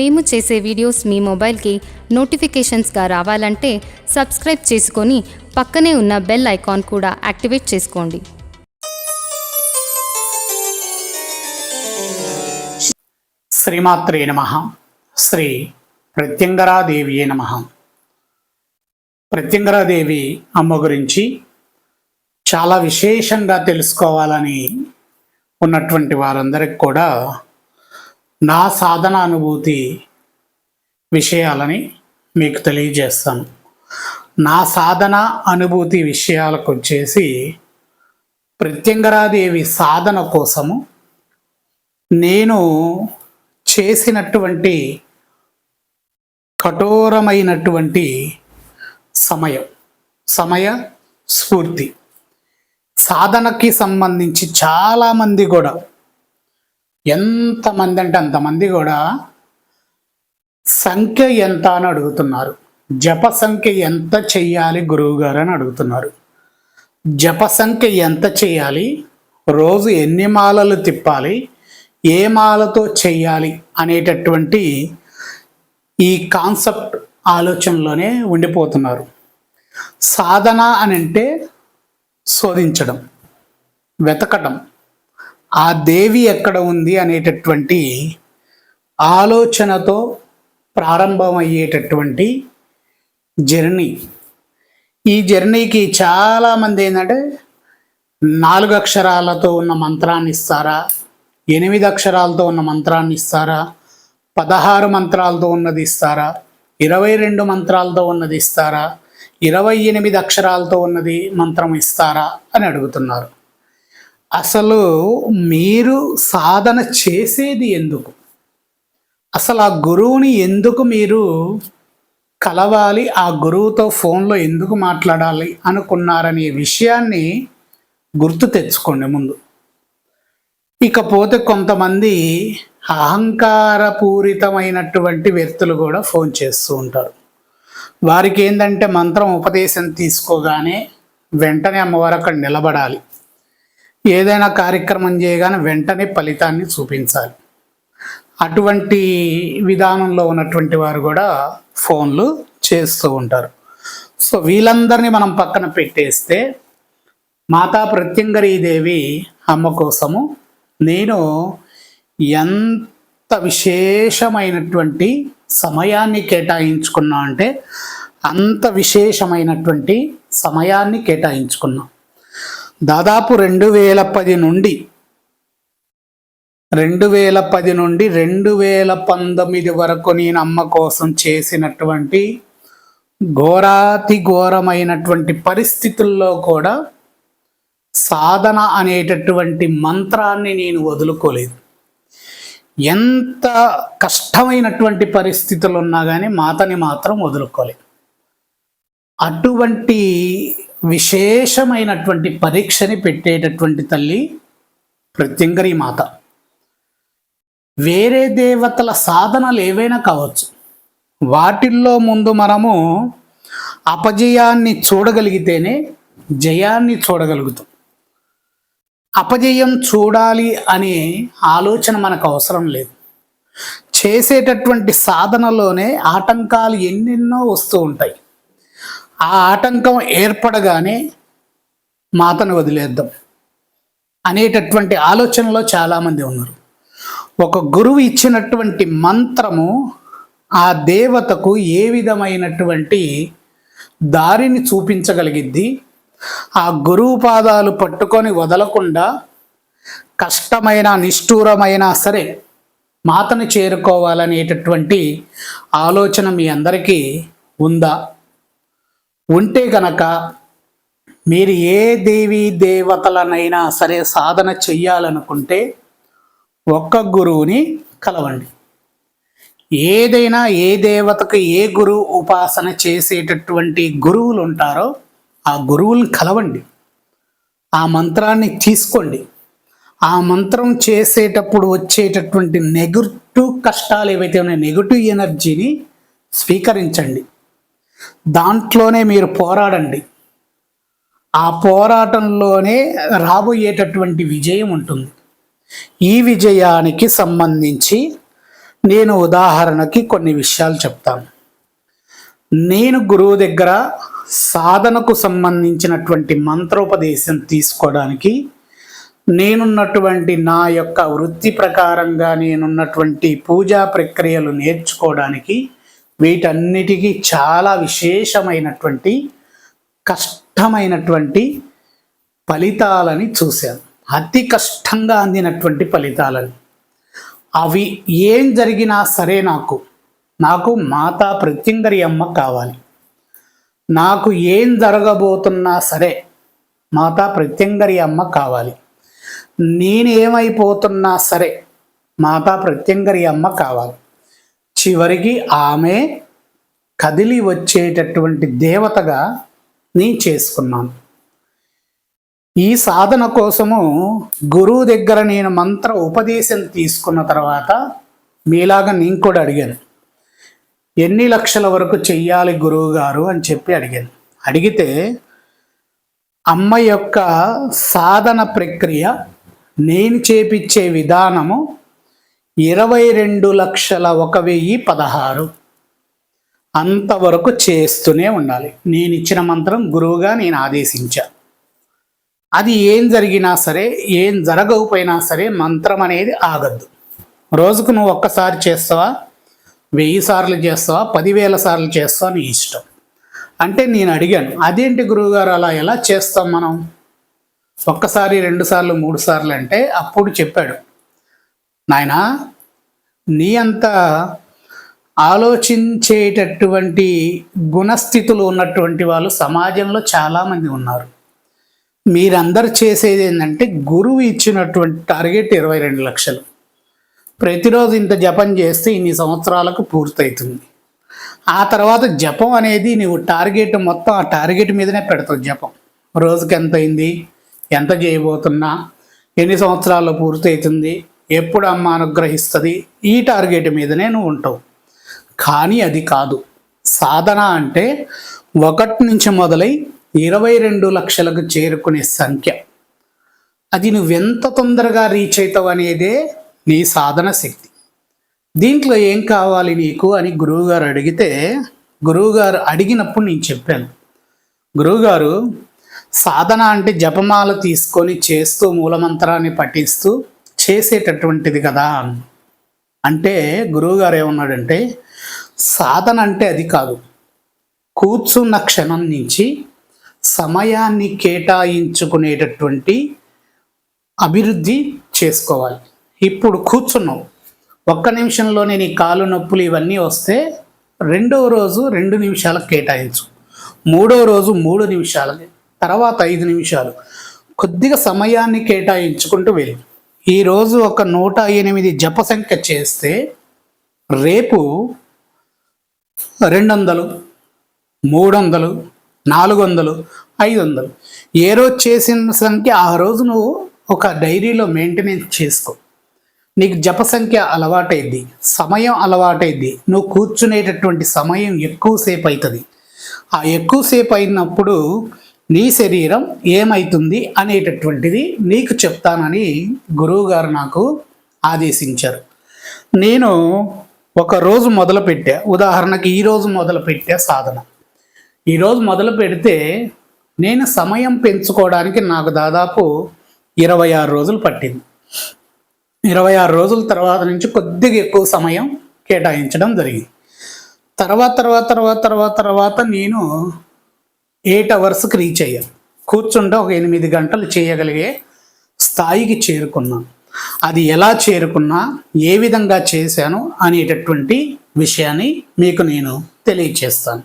మేము చేసే వీడియోస్ మీ మొబైల్కి నోటిఫికేషన్స్గా రావాలంటే సబ్స్క్రైబ్ చేసుకొని పక్కనే ఉన్న బెల్ ఐకాన్ కూడా యాక్టివేట్ చేసుకోండి. శ్రీమాత్రే నమ. శ్రీ ప్రత్యంగరాదేవి నమ. ప్రత్యంగరాదేవి అమ్మ గురించి చాలా విశేషంగా తెలుసుకోవాలని ఉన్నటువంటి వారందరికి కూడా నా సాధన అనుభూతి విషయాలని మీకు తెలియజేస్తాను. నా సాధన అనుభూతి విషయాలకు వచ్చేసి ప్రత్యంగరాదేవి సాధన కోసము నేను చేసినటువంటి కఠోరమైనటువంటి సమయం సమయ స్ఫూర్తి. సాధనకి సంబంధించి చాలామంది కూడా ఎంతమంది అంటే అంతమంది కూడా సంఖ్య ఎంత అని అడుగుతున్నారు. జప సంఖ్య ఎంత చెయ్యాలి గురువుగారు అని అడుగుతున్నారు. జప సంఖ్య ఎంత చేయాలి రోజు ఎన్ని మాలలు తిప్పాలి? ఏ మాలతో చెయ్యాలి అనేటటువంటి ఈ కాన్సెప్ట్ ఆలోచనలోనే ఉండిపోతున్నారు. సాధన అని అంటే శోధించడం వెతకడం ఆ దేవి ఎక్కడ ఉంది అనేటటువంటి ఆలోచనతో ప్రారంభమయ్యేటటువంటి జర్నీ. ఈ జర్నీకి చాలామంది ఏంటంటే నాలుగు అక్షరాలతో ఉన్న మంత్రాన్ని ఇస్తారా? ఎనిమిది అక్షరాలతో ఉన్న మంత్రాన్ని ఇస్తారా? పదహారు మంత్రాలతో ఉన్నది ఇస్తారా? ఇరవై రెండు మంత్రాలతో ఉన్నది ఇస్తారా? ఇరవై ఎనిమిది అక్షరాలతో ఉన్నది మంత్రం ఇస్తారా అని అడుగుతున్నారు. అసలు మీరు సాధన చేసేది ఎందుకు? అసలు ఆ గురువుని ఎందుకు మీరు కలవాలి? ఆ గురువుతో ఫోన్లో ఎందుకు మాట్లాడాలి? అనుకున్నారనే విషయాన్ని గుర్తు తెచ్చుకోండి ముందు. ఇకపోతే కొంతమంది అహంకారపూరితమైనటువంటి వ్యక్తులు కూడా ఫోన్ చేస్తూ ఉంటారు. వారికి ఏంటంటే మంత్రం ఉపదేశం తీసుకోగానే వెంటనే అమ్మవారు అక్కడ నిలబడాలి. ఏదైనా కార్యక్రమం చేయగానే వెంటనే ఫలితాన్ని చూపించాలి. అటువంటి విధానంలో ఉన్నటువంటి వారు కూడా ఫోన్లు చేస్తూ ఉంటారు. సో వీళ్ళందరినీ మనం పక్కన పెట్టేస్తే మాతా ప్రత్యంగరీదేవి అమ్మ కోసము నేను ఎంత విశేషమైనటువంటి సమయాన్ని కేటాయించుకున్నా అంటే అంత విశేషమైనటువంటి సమయాన్ని కేటాయించుకున్నాం. దాదాపు రెండు వేల పది నుండి రెండు వేల పది నుండి రెండు వేల పంతొమ్మిది వరకు నేను అమ్మ కోసం చేసినటువంటి ఘోరాతి ఘోరమైనటువంటి పరిస్థితుల్లో కూడా సాధన అనేటటువంటి మంత్రాన్ని నేను వదులుకోలేదు. ఎంత కష్టమైనటువంటి పరిస్థితులు ఉన్నా కానీ మాతని మాత్రం వదులుకోలేదు. అటువంటి విశేషమైనటువంటి పరీక్షని పెట్టేటటువంటి తల్లి ప్రత్యంగరి మాత. వేరే దేవతల సాధనలు ఏవైనా కావచ్చు. వాటిల్లో ముందు మనము అపజయాన్ని చూడగలిగితేనే జయాన్ని చూడగలుగుతాం. అపజయం చూడాలి అనే ఆలోచన మనకు అవసరం లేదు. చేసేటటువంటి సాధనలోనే ఆటంకాలు ఎన్నెన్నో వస్తూ ఉంటాయి. ఆ ఆటంకం ఏర్పడగానే మాతను వదిలేద్దాం అనేటటువంటి ఆలోచనలో చాలామంది ఉన్నారు. ఒక గురువు ఇచ్చినటువంటి మంత్రము ఆ దేవతకు ఏ విధమైనటువంటి దారిని చూపించగలిగిద్ది? ఆ గురువు పాదాలు పట్టుకొని వదలకుండా కష్టమైన నిష్ఠూరమైనా సరే మాతను చేరుకోవాలనేటటువంటి ఆలోచన మీ అందరికీ ఉందా? ఉంటే కనుక మీరు ఏ దేవీ దేవతలనైనా సరే సాధన చెయ్యాలనుకుంటే ఒక్క గురువుని కలవండి. ఏదైనా ఏ దేవతకు ఏ గురువు ఉపాసన చేసేటటువంటి గురువులు ఉంటారో ఆ గురువులను కలవండి. ఆ మంత్రాన్ని తీసుకోండి. ఆ మంత్రం చేసేటప్పుడు వచ్చేటటువంటి నెగటివ్ కష్టాలు ఏవైతే ఉన్నాయో నెగటివ్ ఎనర్జీని స్వీకరించండి. దాంట్లోనే మీరు పోరాడండి. ఆ పోరాటంలోనే రాబోయేటటువంటి విజయం ఉంటుంది. ఈ విజయానికి సంబంధించి నేను ఉదాహరణకి కొన్ని విషయాలు చెప్తాను. నేను గురువు దగ్గర సాధనకు సంబంధించినటువంటి మంత్రోపదేశం తీసుకోవడానికి నేనున్నటువంటి నా యొక్క వృత్తి ప్రకారంగా నేనున్నటువంటి పూజా ప్రక్రియలు నేర్చుకోవడానికి వీటన్నిటికీ చాలా విశేషమైనటువంటి కష్టమైనటువంటి ఫలితాలని చూశాను అతి కష్టంగా అందినటువంటి ఫలితాలని. అవి ఏం జరిగినా సరే నాకు నాకు మాతా ప్రత్యంగరి అమ్మ కావాలి. నాకు ఏం జరగబోతున్నా సరే మాతా ప్రత్యంగరి అమ్మ కావాలి. నేనేమైపోతున్నా సరే మాతా ప్రత్యంగరి అమ్మ కావాలి. చివరికి ఆమె కదిలి వచ్చేటటువంటి దేవతగా నేను చేసుకున్నాను. ఈ సాధన కోసము గురువు దగ్గర నేను మంత్ర ఉపదేశం తీసుకున్న తర్వాత మీలాగా నేను కూడా అడిగాను. ఎన్ని లక్షల వరకు చెయ్యాలి గురువు గారు అని చెప్పి అడిగాను. అడిగితే అమ్మ యొక్క సాధన ప్రక్రియ నేను చేపించే విధానము ఇరవై రెండు లక్షల ఒక వెయ్యి పదహారు. అంతవరకు చేస్తూనే ఉండాలి. నేను ఇచ్చిన మంత్రం గురువుగా నేను ఆదేశించా. అది ఏం జరిగినా సరే ఏం జరగకపోయినా సరే మంత్రం అనేది ఆగద్దు. రోజుకు నువ్వు ఒక్కసారి చేస్తావా? వెయ్యి సార్లు చేస్తావా? పదివేల సార్లు చేస్తావా నీ ఇష్టం. అంటే నేను అడిగాను అదేంటి గురువుగారు అలా ఎలా చేస్తాం మనం? ఒక్కసారి రెండుసార్లు మూడు సార్లు అంటే అప్పుడు చెప్పాడు. నాయనా నీ అంత ఆలోచించేటటువంటి గుణస్థితులు ఉన్నటువంటి వాళ్ళు సమాజంలో చాలామంది ఉన్నారు. మీరందరు చేసేది ఏంటంటే గురువు ఇచ్చినటువంటి టార్గెట్ ఇరవై రెండు లక్షలు. ప్రతిరోజు ఇంత జపం చేస్తే ఇన్ని సంవత్సరాలకు పూర్తవుతుంది ఆ తర్వాత జపం అనేది నువ్వు టార్గెట్ మొత్తం ఆ టార్గెట్ మీదనే పెడతావు జపం. రోజుకి ఎంత అయింది? ఎంత చేయబోతున్నా? ఎన్ని సంవత్సరాల్లో పూర్తవుతుంది ఎప్పుడు అమ్మ అనుగ్రహిస్తుంది? ఈ టార్గెట్ మీదనే నువ్వు ఉంటావు. కానీ అది కాదు. సాధన అంటే ఒకటి నుంచి మొదలై ఇరవై రెండు లక్షలకు చేరుకునే సంఖ్య. అది నువ్వెంత తొందరగా రీచ్ అవుతావు అనేదే నీ సాధన శక్తి. దీంట్లో ఏం కావాలి నీకు అని గురువుగారు అడిగితే గురువుగారు అడిగినప్పుడు నేను చెప్పాను. గురువుగారు సాధన అంటే జపమాల తీసుకొని చేస్తూ మూలమంత్రాన్ని పఠిస్తూ చేసేటటువంటిది కదా. అంటే గురువుగారు ఏమన్నాడంటే సాధన అంటే అది కాదు. కూర్చున్న క్షణం నుంచి సమయాన్ని కేటాయించుకునేటటువంటి అభివృద్ధి చేసుకోవాలి. ఇప్పుడు కూర్చున్నావు. ఒక్క నిమిషంలోనే నీ కాలు నొప్పులు ఇవన్నీ వస్తే రెండవ రోజు రెండు నిమిషాలకు కేటాయించు. మూడో రోజు మూడు నిమిషాలకి. తర్వాత ఐదు నిమిషాలు. కొద్దిగా సమయాన్ని కేటాయించుకుంటూ వెళ్ళి. ఈరోజు ఒక నూట ఎనిమిది జప సంఖ్య చేస్తే రేపు రెండు వందలు మూడు వందలు నాలుగు వందలు ఐదు వందలు ఏ రోజు చేసిన సంఖ్య ఆ రోజు నువ్వు ఒక డైరీలో మెయింటెనెన్స్ చేసుకో. నీకు జప సంఖ్య అలవాటైద్ది సమయం అలవాటైద్ది. నువ్వు కూర్చునేటటువంటి సమయం ఎక్కువసేపు అవుతుంది ఆ ఎక్కువసేపు అయినప్పుడు నీ శరీరం ఏమైతుంది అనేటటువంటిది నీకు చెప్తానని గురువుగారు నాకు ఆదేశించారు. నేను ఒక రోజు మొదలు ఉదాహరణకి ఈరోజు మొదలుపెట్టా సాధన. ఈరోజు మొదలు పెడితే నేను సమయం పెంచుకోవడానికి నాకు దాదాపు ఇరవై ఆరు రోజులు పట్టింది. ఇరవై ఆరు రోజుల తర్వాత నుంచి కొద్దిగా ఎక్కువ సమయం కేటాయించడం జరిగింది. తర్వాత తర్వాత తర్వాత తర్వాత తర్వాత నేను ఎయిట్ అవర్స్కి రీచ్ అయ్యాను కూర్చుంటే ఒక ఎనిమిది గంటలు చేయగలిగే స్థాయికి చేరుకున్నాను అది ఎలా చేరుకున్నా ఏ విధంగా చేశాను అనేటటువంటి విషయాన్ని మీకు నేను తెలియచేస్తాను.